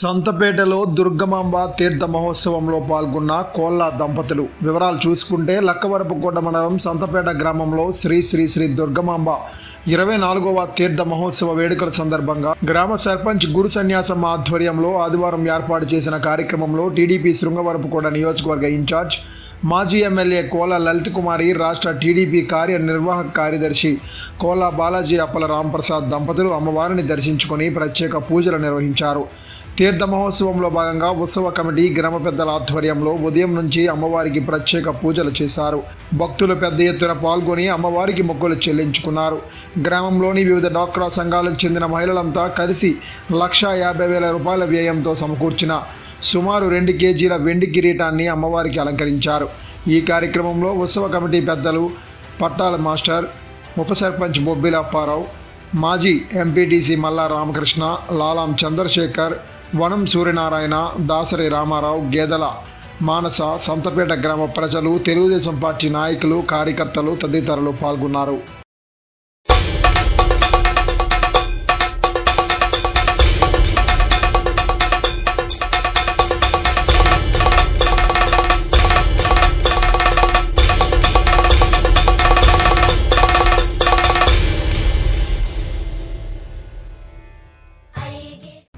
సంతపేటలో దుర్గమాంబ తీర్థ మహోత్సవంలో పాల్గొన్న కోళ్ళ దంపతులు. వివరాలు చూసుకుంటే లక్కవరపుకోట మండలం సంతపేట గ్రామంలో శ్రీ శ్రీ శ్రీ దుర్గమాంబ ఇరవై నాలుగవ తీర్థ మహోత్సవ వేడుకల సందర్భంగా గ్రామ సర్పంచ్ గురు సన్యాసం ఆధ్వర్యంలో ఆదివారం ఏర్పాటు చేసిన కార్యక్రమంలో టీడీపీ శృంగవరపుకోట నియోజకవర్గ ఇన్ఛార్జ్ మాజీ ఎమ్మెల్యే కోల లలిత్ కుమారి రాష్ట్ర టీడీపీ కార్యనిర్వాహక కార్యదర్శి కోల బాలాజీ అప్పల రాంప్రసాద్ దంపతులు అమ్మవారిని దర్శించుకొని ప్రత్యేక పూజలు నిర్వహించారు. తీర్థ మహోత్సవంలో భాగంగా ఉత్సవ కమిటీ గ్రామ పెద్దల ఆధ్వర్యంలో ఉదయం నుంచి అమ్మవారికి ప్రత్యేక పూజలు చేశారు. భక్తులు పెద్ద ఎత్తున పాల్గొని అమ్మవారికి మొక్కులు చెల్లించుకున్నారు. గ్రామంలోని వివిధ డాక్రా సంఘాలకు చెందిన మహిళలంతా కలిసి లక్షా యాభై వేల రూపాయల వ్యయంతో సమకూర్చిన సుమారు రెండు కేజీల వెండి కిరీటాన్ని అమ్మవారికి అలంకరించారు. ఈ కార్యక్రమంలో ఉత్సవ కమిటీ పెద్దలు పట్టాల మాస్టర్ ఉప సర్పంచ్ బొబ్బిల అప్పారావు మాజీ ఎంపీటీసీ మల్లా రామకృష్ణ లాలాం చంద్రశేఖర్ వనం సూర్యనారాయణ దాసరి రామారావు గేదెల మానస సంతపేట గ్రామ ప్రజలు తెలుగుదేశం పార్టీ నాయకులు కార్యకర్తలు తదితరులు పాల్గొన్నారు.